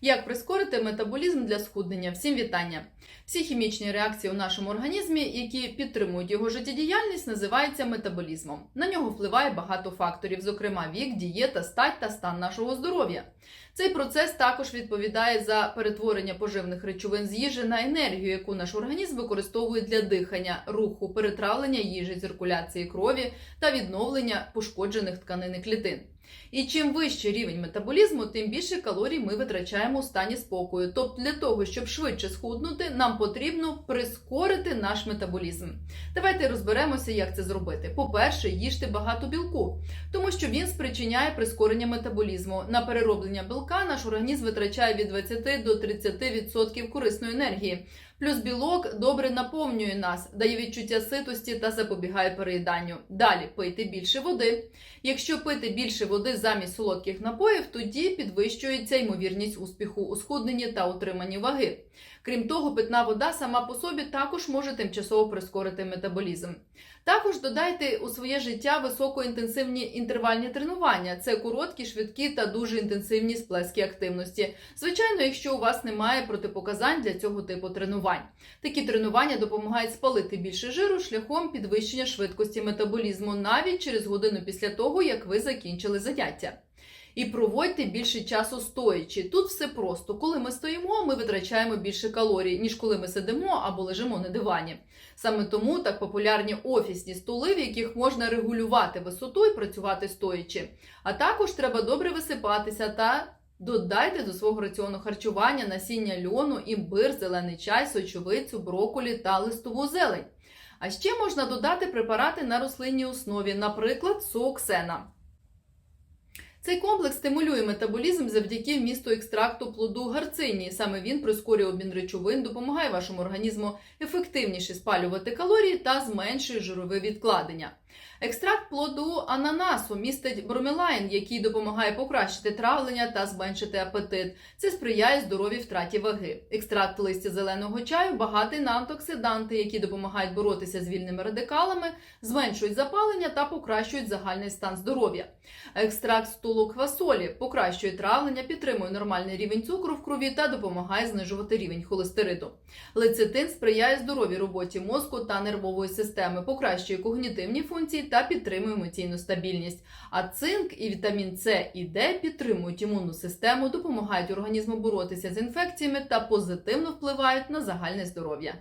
Як прискорити метаболізм для схуднення? Всім вітання! Всі хімічні реакції у нашому організмі, які підтримують його життєдіяльність, називаються метаболізмом. На нього впливає багато факторів, зокрема вік, дієта, стать та стан нашого здоров'я. Цей процес також відповідає за перетворення поживних речовин з їжі на енергію, яку наш організм використовує для дихання, руху, перетравлення їжі, циркуляції крові та відновлення пошкоджених тканин і клітин. І чим вищий рівень метаболізму, тим більше калорій ми витрачаємо у стані спокою. Тобто для того, щоб швидше схуднути, нам потрібно прискорити наш метаболізм. Давайте розберемося, як це зробити. По-перше, їжте багато білку, тому що він спричиняє прискорення метаболізму. На перероблення білка наш організм витрачає від 20 до 30% корисної енергії. Плюс білок добре наповнює нас, дає відчуття ситості та запобігає переїданню. Далі пийте більше води. Якщо пити більше води замість солодких напоїв, тоді підвищується ймовірність успіху у схудненні та утриманні ваги. Крім того, питна вода сама по собі також може тимчасово прискорити метаболізм. Також додайте у своє життя високоінтенсивні інтервальні тренування. Це короткі, швидкі та дуже інтенсивні сплески активності. Звичайно, якщо у вас немає протипоказань для цього типу тренувань. Такі тренування допомагають спалити більше жиру шляхом підвищення швидкості метаболізму навіть через годину після того, як ви закінчили заняття. І проводьте більше часу стоячи. Тут все просто. Коли ми стоїмо, ми витрачаємо більше калорій, ніж коли ми сидимо або лежимо на дивані. Саме тому так популярні офісні стули, в яких можна регулювати висоту і працювати стоячи. А також треба добре висипатися та додайте до свого раціону харчування насіння льону, імбир, зелений чай, сочовицю, броколі та листову зелень. А ще можна додати препарати на рослинній основі, наприклад, сок сена. Цей комплекс стимулює метаболізм завдяки вмісту екстракту плоду гарцині. Саме він прискорює обмін речовин, допомагає вашому організму ефективніше спалювати калорії та зменшує жирове відкладення. Екстракт плоду ананасу містить бромелайн, який допомагає покращити травлення та зменшити апетит. Це сприяє здоровій втраті ваги. Екстракт листя зеленого чаю багатий на антиоксиданти, які допомагають боротися з вільними радикалами, зменшують запалення та покращують загальний стан здоров'я. Екстракт стулу квасолі покращує травлення, підтримує нормальний рівень цукру в крові та допомагає знижувати рівень холестериду. Лецитин сприяє здоровій роботі мозку та нервової системи, покращує когнітивні функції та підтримує емоційну стабільність. А цинк і вітамін С і Д підтримують імунну систему, допомагають організму боротися з інфекціями та позитивно впливають на загальне здоров'я.